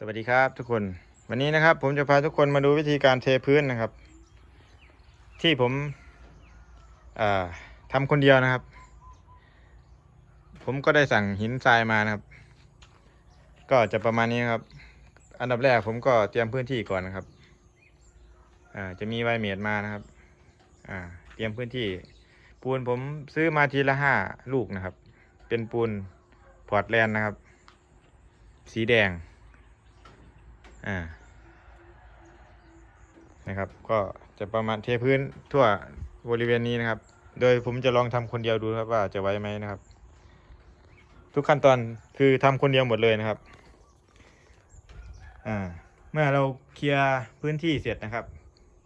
สวัสดีครับทุกคนวันนี้นะครับ ผมจะพาทุกคนมาดูวิธีการเทพื้นนะครับ ที่ผมทำคนเดียวนะครับ ผมก็ได้สั่งหินทรายมานะครับ ก็จะประมาณนี้ครับ อันดับแรกผมก็เตรียมพื้นที่ก่อนนะครับจะมีไวเมดมานะครับเตรียมพื้นที่ ปูนผมซื้อมาทีละห้าลูกนะครับ เป็นปูนพอร์ตแลนด์นะครับ สีแดง อ่านะครับ ก็จะประมาณเทพื้นทั่วบริเวณนี้นะครับ โดยผมจะลองทำคนเดียวดูครับว่าจะไหวไหมนะครับ ทุกขั้นตอนคือทำคนเดียวหมดเลยนะครับอ่าเมื่อเราเคลียร์พื้นที่เสร็จนะครับ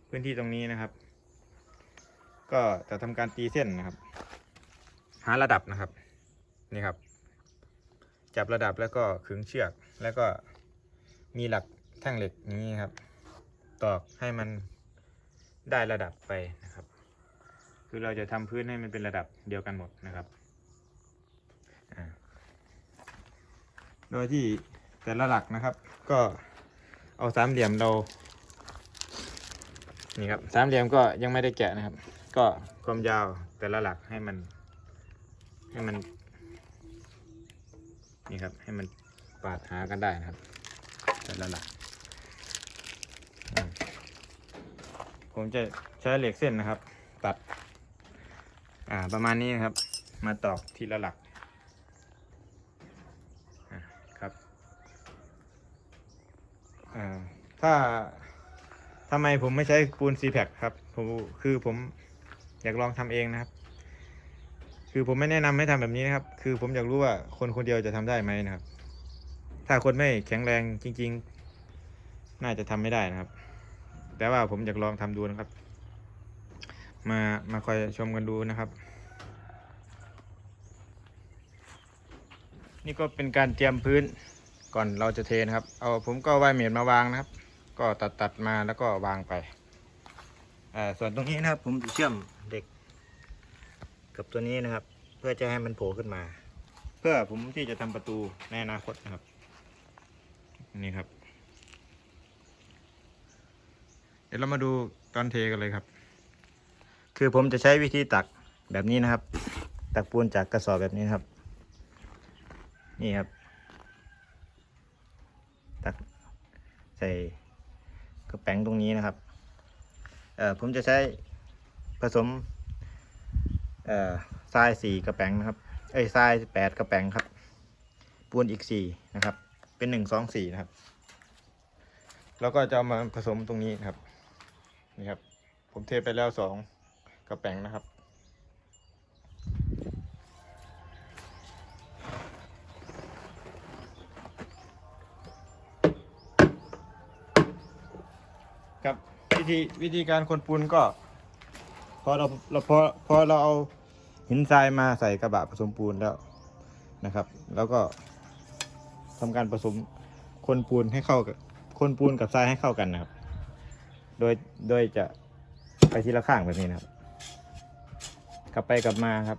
พื้นที่ตรงนี้นะครับ ก็จะทำการตีเส้นนะครับ หาระดับนะครับนี่ครับ จับระดับแล้วก็ขึงเชือกแล้วก็มีหลัก แท่งเหล็กนี้ครับ ตอกให้มันได้ระดับไปนะครับ คือเราจะทำพื้นให้มันเป็นระดับเดียวกันหมดนะครับโดยที่แต่ละหลักนะครับ ก็เอาสามเหลี่ยมเรานี่ครับสามเหลี่ยมก็ยังไม่ได้แกะนะครับ ก็ความยาวแต่ละหลักให้มัน ให้มันนี่ครับให้มันปาดหากันได้นะครับ แต่ละหลักอืม ผมจะใช้เหล็กเส้นนะครับ ตัด อ่าประมาณนี้นะครับ มาตอกทีละหลักครับอ่าถ้าทำไมผมไม่ใช้ปูนซีแพคครับผมคือผมอยากลองทำเองนะครับ คือผมไม่แนะนำให้ทำแบบนี้นะครับ คือผมอยากรู้ว่าคนคนเดียวจะทำได้ไหมนะครับ ถ้าคนไม่แข็งแรงจริง ๆ น่าจะทำไม่ได้นะครับ แต่ว่าผมอยากลองทำดูนะครับ มามาคอยชมกันดูนะครับ นี่ก็เป็นการเตรียมพื้นก่อนเราจะเทนะครับ เอาผมก็ไวเมดมาวางนะครับ ก็ตัดตัดมาแล้วก็วางไปส่วนตรงนี้นะครับ ผมจะเชื่อมเด็ก กับตัวนี้นะครับ เพื่อจะให้มันโผล่ขึ้นมา เพื่อผมที่จะทำประตูในอนาคตนะครับ นี่ครับ เดี๋ยวเรามาดูตอนเทกันเลยครับ คือผมจะใช้วิธีตักแบบนี้นะครับ ตักปูนจากกระสอบแบบนี้นครับ นี่ครับ ตักใส่กระแป้งตรงนี้นะครับ เอ่อผมจะใช้ผสม เอ่อทรายสี่กระแป้งนะครับ เอ้ยทรายแปดกระแป้งครับ ปูนอีกสี่นะครับ เป็นหนึ่งสองสี่นะครับ แล้วก็จะเอามาผสมตรงนี้นครับ นี่ครับ ผมเทไปแล้วสองกระแป้งนะครับ ครับวิธีวิธีการคนปูนก็ พอเราเราพอพอเราเอาหินทรายมาใส่กระบะผสมปูนแล้วนะครับ แล้วก็ทำการผสมคนปูนให้เข้ากับคนปูนกับทรายให้เข้ากันนะครับ โดยโดยจะไปทีละข้างแบบนี้นะครับ กลับไปกลับมาครับ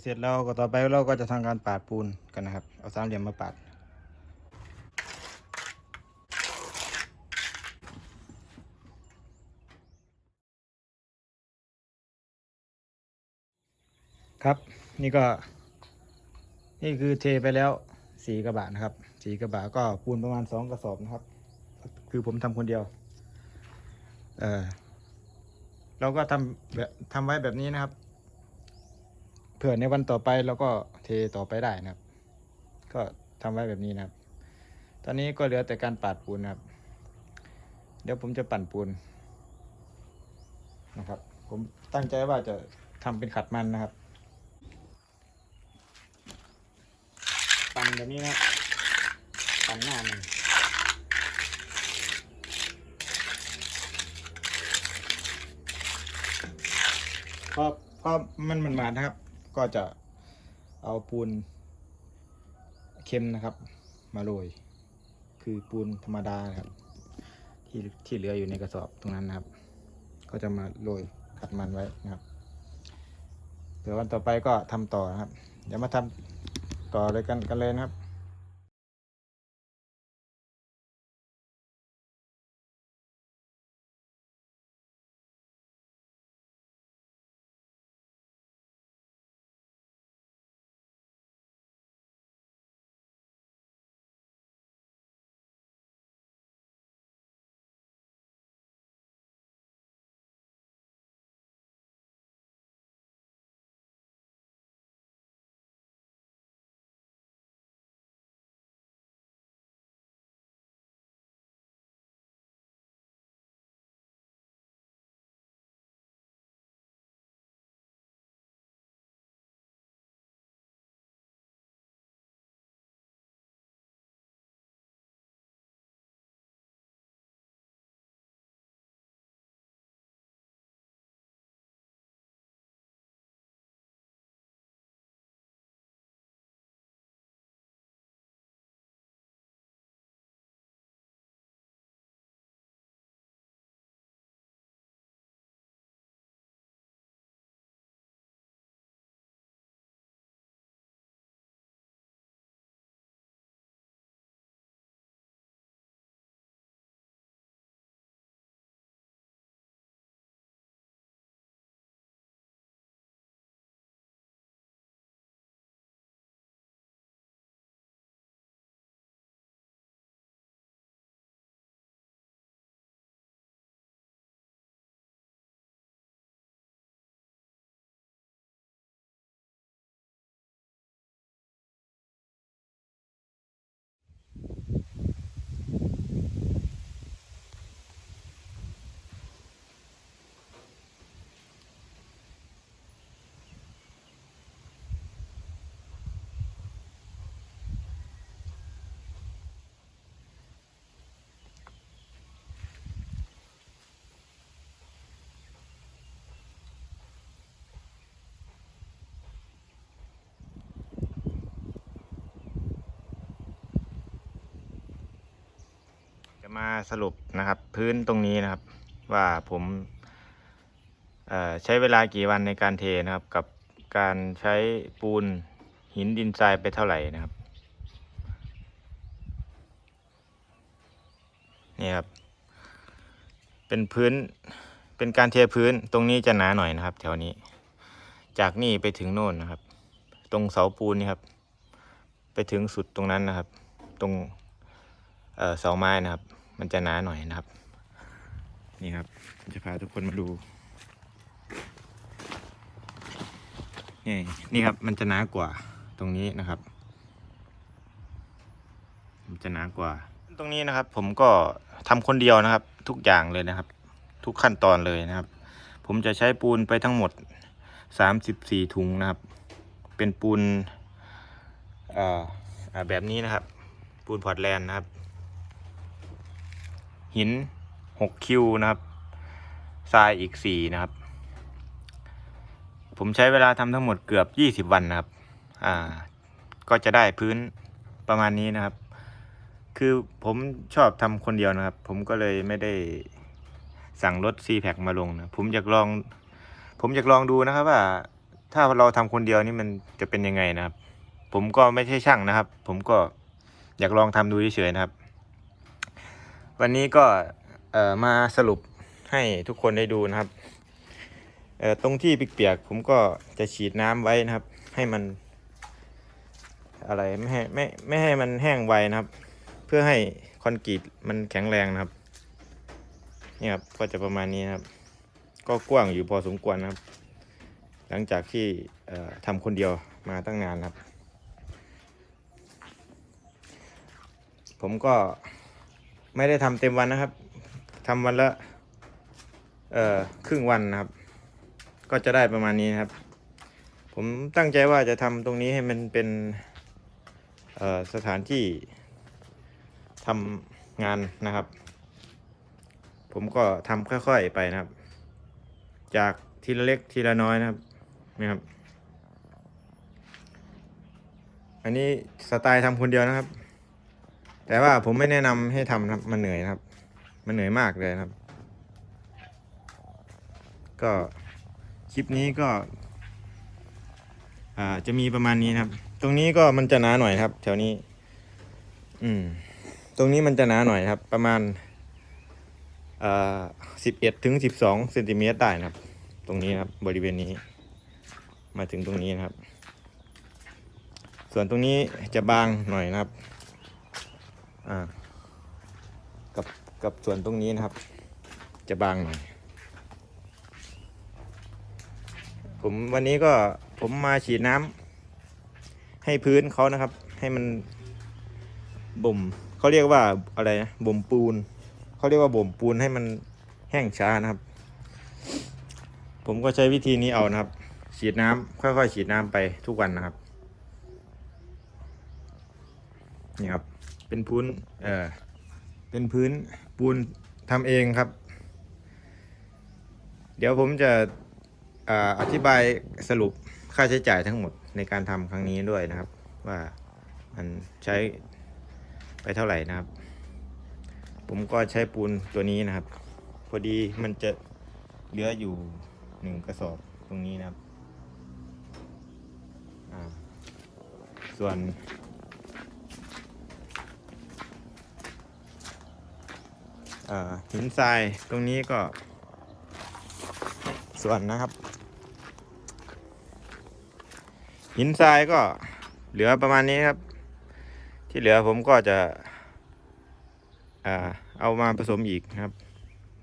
เสร็จแล้วก็ต่อไปเราก็จะทำการปาดปูนกันนะครับ เอาสามเหลี่ยมมาปาดครับ นี่ก็ นี่คือเทไปแล้วสีกระบะนะครับสีกระบะก็ปูนประมาณสองกระสอบนะครับ คือผมทำคนเดียว เออเราก็ทำแบบทำไว้แบบนี้นะครับ ผื่อในวันต่อไปเราก็เทต่อไปได้นะครับ ก็ทำไว้แบบนี้นะครับ ตอนนี้ก็เหลือแต่การปาดปูนนะครับ เดี๋ยวผมจะปั่นปูนนะครับ ผมตั้งใจว่าจะทำเป็นขัดมันนะครับ ปั่นแบบนี้นะครับปั่นหน้ามันพอพอมันมันมานะครับ ก็จะเอาปูนเค็มนะครับ มาโรย คือปูนธรรมดาครับ ที่ที่เหลืออยู่ในกระสอบตรงนั้นนะครับ ก็จะมาโรยขัดมันไว้นะครับเดี๋ยววันต่อไปก็ทำต่อนะครับ เดี๋ยวมาทำต่อเลยกันกันเลยนะครับ มาสรุปนะครับพื้นตรงนี้นะครับ ว่าผมใช้เวลากี่วันในการเทนะครับ กับการใช้ปูนหินดินทรายไปเท่าไหร่นะครับนี่ครับ เป็นพื้นเป็นการเทพื้นตรงนี้จะหนาหน่อยนะครับ แถวนี้ จากนี่ไปถึงโน่นนะครับ ตรงเสาปูนนี่ครับ ไปถึงสุดตรงนั้นนะครับ ตรงเสาไม้นะครับ มันจะหนาหน่อยนะครับ นี่ครับ จะพาทุกคนมาดู นี่นี่ครับมันจะหนากว่าตรงนี้นะครับ มันจะหนากว่า ตรงนี้นะครับ ผมก็ทำคนเดียวนะครับ ทุกอย่างเลยนะครับ ทุกขั้นตอนเลยนะครับ ผมจะใช้ปูนไปทั้งหมดสามสิบสี่ถุงนะครับ เป็นปูนแบบนี้นะครับ ปูนพอร์ตแลนด์นะครับ หินหกคิวนะครับทรายอีกสี่นะครับ ผมใช้เวลาทำทั้งหมดเกือบยี่สิบวันนะครับ อ่า ก็จะได้พื้นประมาณนี้นะครับ คือผมชอบทำคนเดียวนะครับ ผมก็เลยไม่ได้สั่งรถ c p a c มาลงนะผมอยากลอง ผมอยากลองดูนะครับว่า ถ้าเราทำคนเดียวนี่มันจะเป็นยังไงนะครับ ผมก็ไม่ใช่ช่างนะครับ ผมก็อยากลองทำดูเฉยๆนะครับ วันนี้ก็เอ่อมาสรุปให้ทุกคนได้ดูนะครับเอ่อตรงที่เปียกๆผมก็จะฉีดน้ำไว้นะครับ ให้มัน อะไรไม่ให้ไม่ไม่ให้มันแห้งไวนะครับ เพื่อให้คอนกรีตมันแข็งแรงนะครับนี่ครับก็จะประมาณนี้นะครับ ก็กว้างอยู่พอสมควรนะครับ หลังจากที่ทำคนเดียวมาตั้งนานนะครับ ผมก็ ไม่ได้ทำเต็มวันนะครับทำวันละ เอ่อครึ่งวันนะครับ ก็จะได้ประมาณนี้นะครับ ผมตั้งใจว่าจะทำตรงนี้ให้มันเป็น เอ่อสถานที่ทำงานนะครับ ผมก็ทำค่อยๆไปนะครับ จากทีละเล็กทีละน้อยนะครับนี่ครับ อันนี้สไตล์ทำคนเดียวนะครับ แต่ว่าผมไม่แนะนำให้ทำครับมันเหนื่อยครับ มันเหนื่อยมากเลยครับ ก็คลิปนี้ก็ อ่าจะมีประมาณนี้ครับ ตรงนี้ก็มันจะหนาหน่อยครับ แถวนี้ อืม ตรงนี้มันจะหนาหน่อยครับ ประมาณอ่าสิบเอ็ดถึงสิบสองเซนติเมตรได้นะครับ ตรงนี้ครับ บริเวณนี้ มาถึงตรงนี้นะครับ ส่วนตรงนี้จะบางหน่อยนะครับ อ่า กับกับส่วนตรงนี้นะครับ จะบางหน่อย ผมวันนี้ก็ผมมาฉีดน้ำให้พื้นเขานะครับ ให้มันบ่มเขาเรียกว่าอะไรนะบ่มปูนเขาเรียกว่าบ่มปูนให้มันแห้งช้านะครับ ผมก็ใช้วิธีนี้เอานะครับ ฉีดน้ำค่อยๆ ฉีดน้ำไปทุกวันนะครับ นี่ครับ เป็นพื้น เอ่อเป็นพื้นปูนทำเองครับ เดี๋ยวผมจะอ่าอธิบายสรุปค่าใช้จ่ายทั้งหมดในการทำครั้งนี้ด้วยนะครับ ว่ามันใช้ไปเท่าไหร่นะครับ ผมก็ใช้ปูนตัวนี้นะครับ พอดีมันจะเหลืออยู่หนึ่งกระสอบตรงนี้นะครับอ่าส่วน อ่า หินทรายตรงนี้ก็ส่วนนะครับ หินทรายก็เหลือประมาณนี้ครับ ที่เหลือผมก็จะเอามาผสมอีกครับ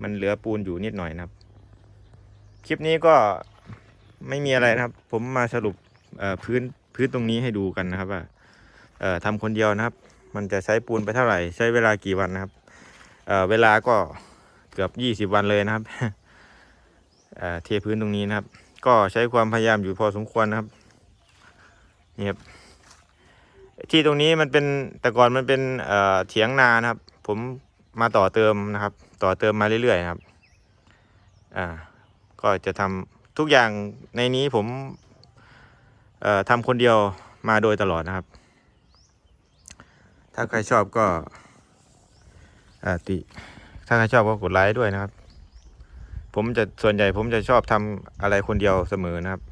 มันเหลือปูนอยู่นิดหน่อยนะครับ คลิปนี้ก็ไม่มีอะไรนะครับ ผมมาสรุปพื้นพื้นตรงนี้ให้ดูกันนะครับว่าทำคนเดียวนะครับ มันจะใช้ปูนไปเท่าไหร่ ใช้เวลากี่วันนะครับ เเวลาก็เกือบยี่สิบวันเลยนะครับเเทพื้นตรงนี้นะครับ ก็ใช้ความพยายามอยู่พอสมควรนะครับนี่ครับที่ตรงนี้มันเป็นแต่ก่อนมันเป็นเเถียงนานะครับ ผมมาต่อเติมนะครับ ต่อเติมมาเรื่อยๆนะครับอ่าก็จะทำทุกอย่างในนี้ผมเอ่อทำคนเดียวมาโดยตลอดนะครับ ถ้าใครชอบก็ ติ ถ้าใครชอบก็กดไลค์ด้วยนะครับ ผมจะส่วนใหญ่ผมจะชอบทำอะไรคนเดียวเสมอนะครับ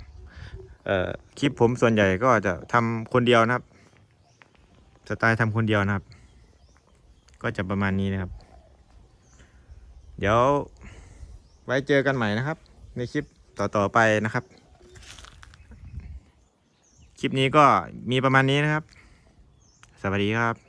เอคลิปผมส่วนใหญ่ก็จะทำคนเดียวนะครับ สไตล์ทำคนเดียวนะครับ ก็จะประมาณนี้นะครับ เดี๋ยวไว้เจอกันใหม่นะครับ ในคลิปต่อๆไปนะครับ คลิปนี้ก็มีประมาณนี้นะครับ สวัสดีครับ